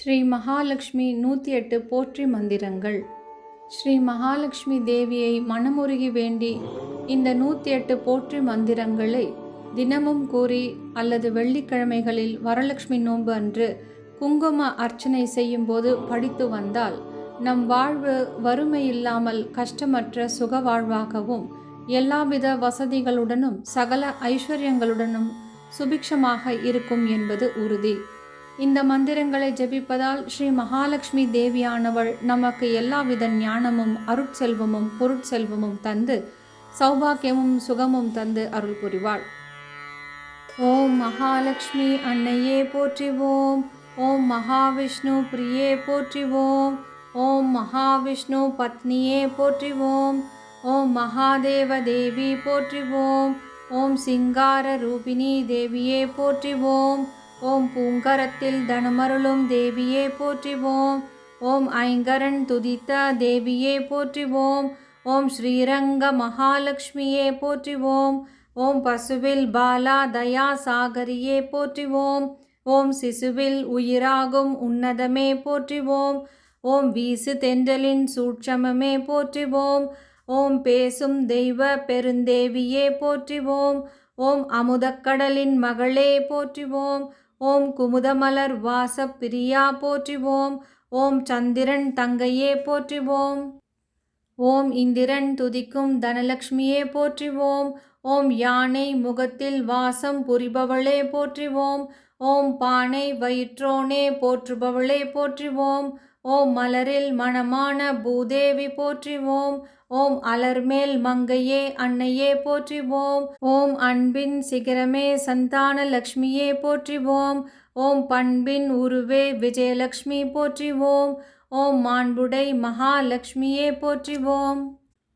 ஸ்ரீ மகாலட்சுமி நூற்றி எட்டு போற்றி மந்திரங்கள். ஸ்ரீ மகாலட்சுமி தேவியை மனமுருகி வேண்டி இந்த நூற்றி எட்டு போற்றி மந்திரங்களை தினமும் கூறி அல்லது வெள்ளிக்கிழமைகளில் வரலட்சுமி நோன்பு அன்று குங்கும அர்ச்சனை செய்யும்போது படித்து வந்தால் நம் வாழ்வு வறுமை இல்லாமல் கஷ்டமற்ற சுக வாழ்வாகவும் எல்லாவித வசதிகளுடனும் சகல ஐஸ்வர்யங்களுடனும் சுபிக்ஷமாக இருக்கும் என்பது உறுதி. இந்த மந்திரங்களை ஜெபிப்பதால் ஸ்ரீ மகாலட்சுமி தேவியானவள் நமக்கு எல்லாவித ஞானமும் அருட்செல்வமும் பொருட்செல்வமும் தந்து சௌபாக்கியமும் சுகமும் தந்து அருள் புரிவாள். ஓம் மகாலட்சுமி அன்னையே போற்றிவோம். ஓம் மகாவிஷ்ணு பிரியே போற்றிவோம். ஓம் மகாவிஷ்ணு பத்னியே போற்றிவோம். ஓம் மகாதேவ தேவி போற்றிவோம். ஓம் சிங்கார ரூபிணி தேவியே போற்றிவோம். ஓம் பூங்கரத்தில் தனமருளும் தேவியே போற்றிவோம். ஓம் ஐங்கரன் துதித்த தேவியே போற்றிவோம். ஓம் ஸ்ரீரங்க மகாலட்சுமியே போற்றிவோம். ஓம் பசுவில் பாலா தயா சாகரியே போற்றிவோம். ஓம் சிசுவில் உயிராகும் உன்னதமே போற்றிவோம். ஓம் வீசு தென்றலின் சூட்சமமே போற்றிவோம். ஓம் பேசும் தெய்வ பெருந்தேவியே போற்றிவோம். ஓம் அமுதக்கடலின் மகளே போற்றிவோம். ஓம் குமுதமலர் வாச பிரியா போற்றிவோம். ஓம் சந்திரன் தங்கையே போற்றிவோம். ஓம் இந்திரன் துதிக்கும் தனலக்ஷ்மியே போற்றிவோம். ஓம் யானை முகத்தில் வாசம் புரிபவளே போற்றிவோம். ஓம் பானை வயிற்றோனே போற்றுபவளே போற்றிவோம். ஓம் மலரில் மணமான பூதேவி போற்றிவோம். ஓம் அலர்மேல் மங்கையே அன்னையே போற்றிவோம். ஓம் அன்பின் சிகரமே சந்தான லக்ஷ்மியே போற்றிவோம். ஓம் பண்பின் உருவே விஜயலக்ஷ்மி போற்றிவோம். ஓம் மாண்புடை மகாலட்சுமியே போற்றிவோம்.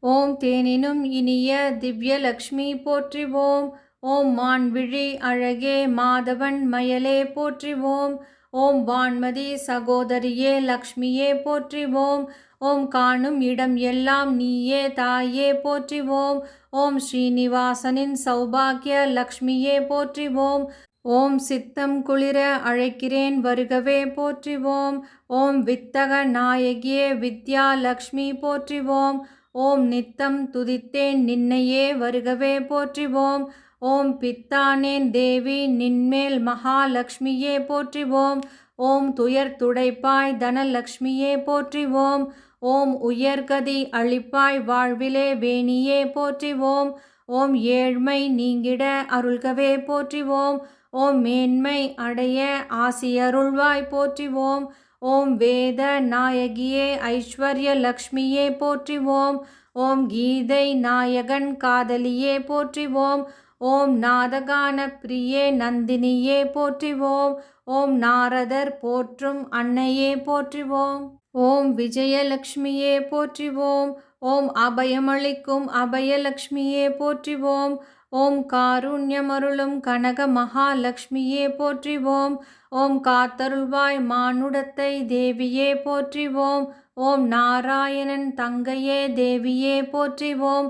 ஓம் தேனினும் இனிய திவ்யலக்ஷ்மி போற்றிவோம். ஓம் மான்விழி அழகே மாதவன் மயலே போற்றிவோம். ஓம் வான்மதி சகோதரியே லக்ஷ்மியே போற்றிவோம். ஓம் காணும் இடம் எல்லாம் நீயே தாயே போற்றிவோம். ஓம் ஸ்ரீனிவாசனின் சௌபாகிய லக்ஷ்மியே போற்றிவோம். ஓம் சித்தம் குளிர அழைக்கிறேன் வருகவே போற்றிவோம். ஓம் வித்தக நாயகியே வித்யா லக்ஷ்மி போற்றிவோம். ஓம் நித்தம் துதித்தேன் நின்னையே வருகவே போற்றிவோம். ஓம் பித்தானேன் தேவி நின்மேல் மகாலட்சுமியே போற்றிவோம். ஓம் துயர் துடைப்பாய் தனலக்ஷ்மியே போற்றிவோம். ஓம் உயர்கதி அளிப்பாய் வாழ்விலே வேணியே போற்றிவோம். ஓம் ஏழ்மை நீங்கிட அருள்கவே போற்றிவோம். ஓம் மேன்மை அடைய ஆசியருள்வாய் போற்றிவோம். ஓம் வேத நாயகியே ஐஸ்வர்ய லக்ஷ்மியே போற்றிவோம். ஓம் கீதை நாயகன் காதலியே போற்றிவோம். ஓம் நாதகான பிரியே நந்தினியே போற்றிவோம். ஓம் நாரதர் போற்றும் அன்னையே போற்றிவோம். ஓம் விஜயலக்ஷ்மியே போற்றிவோம். ஓம் அபயமளிக்கும் அபயலக்ஷ்மியே போற்றிவோம். ஓம் காருண்யமருளும் கனக மகாலட்சுமியே போற்றிவோம். ஓம் காத்தருள்வாய் மானுடத்தை தேவியே போற்றிவோம். ஓம் நாராயணன் தங்கையே தேவியே போற்றிவோம்.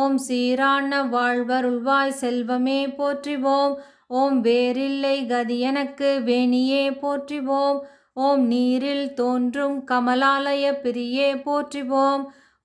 ஓம் சீரான வாழ்வருள்வாய் செல்வமே போற்றிவோம். ஓம் வேறில்லை கதி எனக்கு வேணியே போற்றிவோம். ஓம் நீரில் தோன்றும் கமலாலய பிரியே போற்றிவோம்.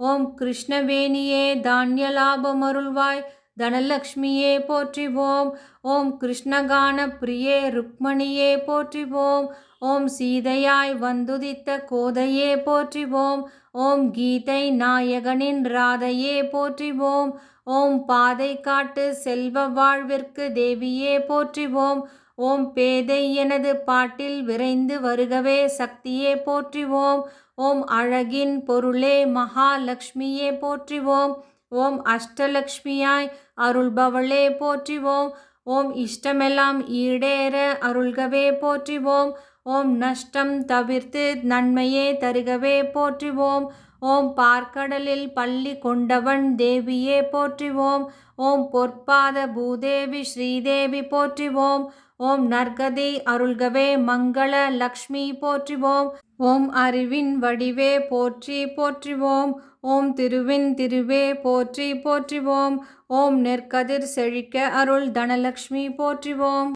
ஓம் கிருஷ்ணவேணியே தானியலாபமருள்வாய் தனலக்ஷ்மியே போற்றிவோம். ஓம் கிருஷ்ணகான பிரியே ருக்மணியே போற்றிவோம். ஓம் சீதையாய் வந்துதித்த கோதையே போற்றிவோம். ஓம் கீதை நாயகனின் ராதையே போற்றிவோம். ஓம் பாதை காட்டு செல்வ வாழ்விற்கு தேவியே போற்றிவோம். ஓம் பேதை எனது பாட்டில் விரைந்து வருகவே சக்தியே போற்றிவோம். ஓம் அழகின் பொருளே மகாலட்சுமியே போற்றிவோம். ஓம் அஷ்டலக்ஷ்மியாய் அருள்பவளே போற்றிவோம். ஓம் இஷ்டமெல்லாம் ஈடேற அருள்கவே போற்றிவோம். ஓம் நஷ்டம் தவிர்த்து நன்மையே தருகவே போற்றிவோம். ஓம் பார்க்கடலில் பள்ளி கொண்டவன் தேவியே போற்றிவோம். ஓம் பொற்பாத பூதேவி ஸ்ரீதேவி போற்றிவோம். ஓம் நற்கதி அருள்கவே மங்கள லக்ஷ்மி போற்றிவோம். ஓம் அறிவின் வடிவே போற்றி போற்றிவோம். ஓம் திருவின் திருவே போற்றி போற்றிவோம். ஓம் நெற்கதிர் செழிக்க அருள் தனலக்ஷ்மி போற்றிவோம்.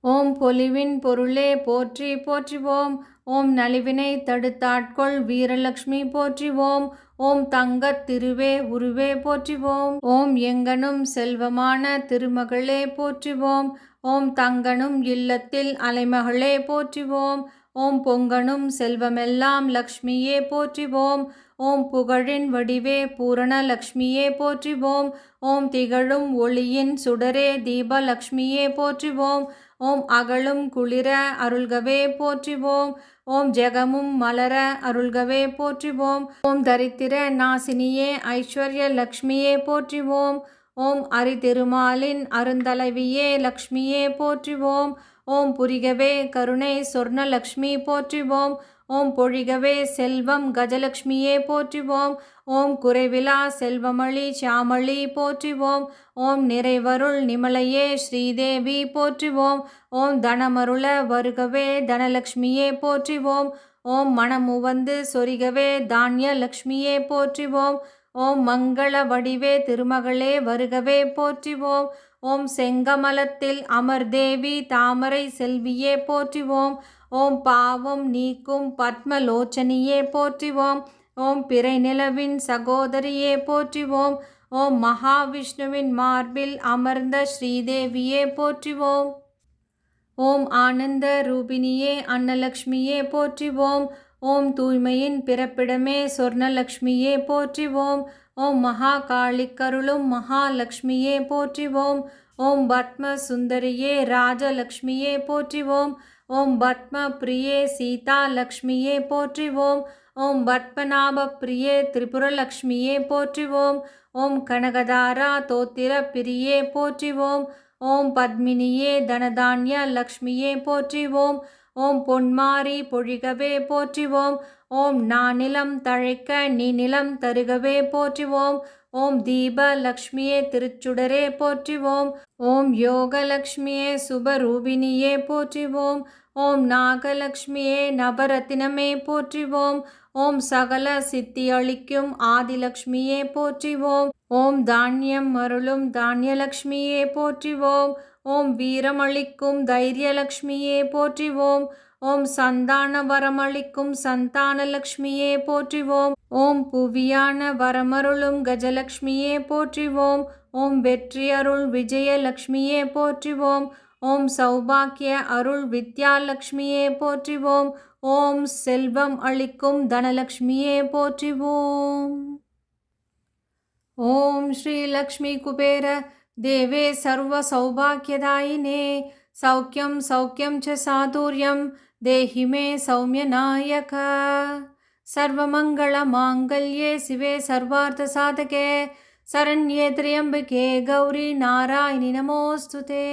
ஓம் பொலிவின் பொருளே போற்றி போற்றிவோம். ஓம் நலிவினை தடுத்தாட்கொள் வீரலக்ஷ்மி போற்றிவோம். ஓம் தங்கத் திருவே உருவே போற்றிவோம். ஓம் எங்கனும் செல்வமான திருமகளே போற்றிவோம். ஓம் தங்கனும் இல்லத்தில் அலைமகளே போற்றிவோம். ஓம் பொங்கனும் செல்வமெல்லாம் லக்ஷ்மியே போற்றிவோம். ஓம் புகழின் வடிவே பூரண லக்ஷ்மியே போற்றிவோம். ஓம் திகழும் ஒளியின் சுடரே தீபலக்ஷ்மியே போற்றிவோம். ஓம் அகலும் குளிர அருள்கவே போற்றிவோம். ஓம் ஜெகமும் மலர அருள்கவே போற்றிவோம். ஓம் தரித்திர நாசினியே ஐஸ்வர்ய லக்ஷ்மியே போற்றிவோம். ஓம் அரிதிருமாலின் அருந்தலைவியே லக்ஷ்மியே போற்றிவோம். ஓம் புரிகவே கருணை சொர்ணலக்ஷ்மி போற்றிவோம். ஓம் பொழிகவே செல்வம் கஜலக்ஷ்மியே போற்றிவோம். ஓம் குறைவிலா செல்வமளி சாமளி போற்றிவோம். ஓம் நிறைவருள் நிமலையே ஸ்ரீதேவி போற்றிவோம். ஓம் தனமருள வருகவே தனலக்ஷ்மியே போற்றிவோம். ஓம் மனமுவந்து சொரிகவே தானிய லக்ஷ்மியே போற்றிவோம். ஓம் மங்கள வடிவே திருமகளே வருகவே போற்றிவோம். ஓம் செங்கமலத்தில் அமர்தேவி தாமரை செல்வியே போற்றிவோம். ஓம் பாவம் நீக்கும் பத்மலோச்சனியே போற்றிவோம். ஓம் பிறை நிலவின் சகோதரியே போற்றிவோம். ஓம் மகாவிஷ்ணுவின் மார்பில் அமர்ந்த ஸ்ரீதேவியே போற்றிவோம். ஓம் ஆனந்த ரூபினியே அன்னலக்ஷ்மியே போற்றிவோம். ஓம் தூய்மையின் பிறப்பிடமே சொர்ணலக்ஷ்மியே போற்றிவோம். ஓம் மகா காளிக்கருளும் மகாலட்சுமியே போற்றிவோம். ஓம் பத்ம சுந்தரியே ராஜலக்ஷ்மியே போற்றிவோம். ஓம் பத்ம பிரியே சீதா லக்ஷ்மியே போற்றிவோம். ஓம் பத்மநாப பிரியே திரிபுரலக்ஷ்மியே போற்றிவோம். ஓம் கனகதாரா தோத்திர பிரியே போற்றிவோம். ஓம் பத்மினியே தனதான்ய லக்ஷ்மியே போற்றிவோம். ஓம் பொன்மாரி பொழிகவே போற்றிவோம். ஓம் நான் நிலம் தழைக்க நீ நிலம் தருகவே போற்றிவோம். ஓம் தீப லக்ஷ்மியே திருச்சுடரே போற்றிவோம். ஓம் யோகலக்ஷ்மியே சுபரூபிணியே போற்றிவோம். ஓம் நாகலக்ஷ்மியே நவரத்தினமே போற்றிவோம். ஓம் சகல சித்தி அளிக்கும் ஆதிலக்ஷ்மியே போற்றிவோம். ஓம் தானியம் மருளும் தானியலக்ஷ்மியே போற்றிவோம். ஓம் வீரமளிக்கும் தைரியலக்ஷ்மியே போற்றிவோம். ஓம் சந்தான வரமளிக்கும் சந்தானலக்ஷ்மியே போற்றிவோம். ஓம் புவியான வரமருளும் கஜலக்ஷ்மியே போற்றிவோம். ஓம் வெற்றி அருள் விஜயலக்ஷ்மியே போற்றிவோம். ஓம் சௌபாக்கிய அருள் வித்யாலக்ஷ்மியே போற்றிவோம். ஓம் செல்வம் அளிக்கும் தனலக்ஷ்மியே போற்றிவோம். ஓம் ஸ்ரீலக்ஷ்மி குபேர देवे सर्वसौभाग्यदायिने सौख्यं सौख्यं च साधुर्यं देहि मे सौम्यनायक। सर्वमङ्गलमाङ्गल्ये शिवे सर्वार्थसाधके शरण्ये त्र्यम्बिके गौरी नारायणि नमोऽस्तु ते।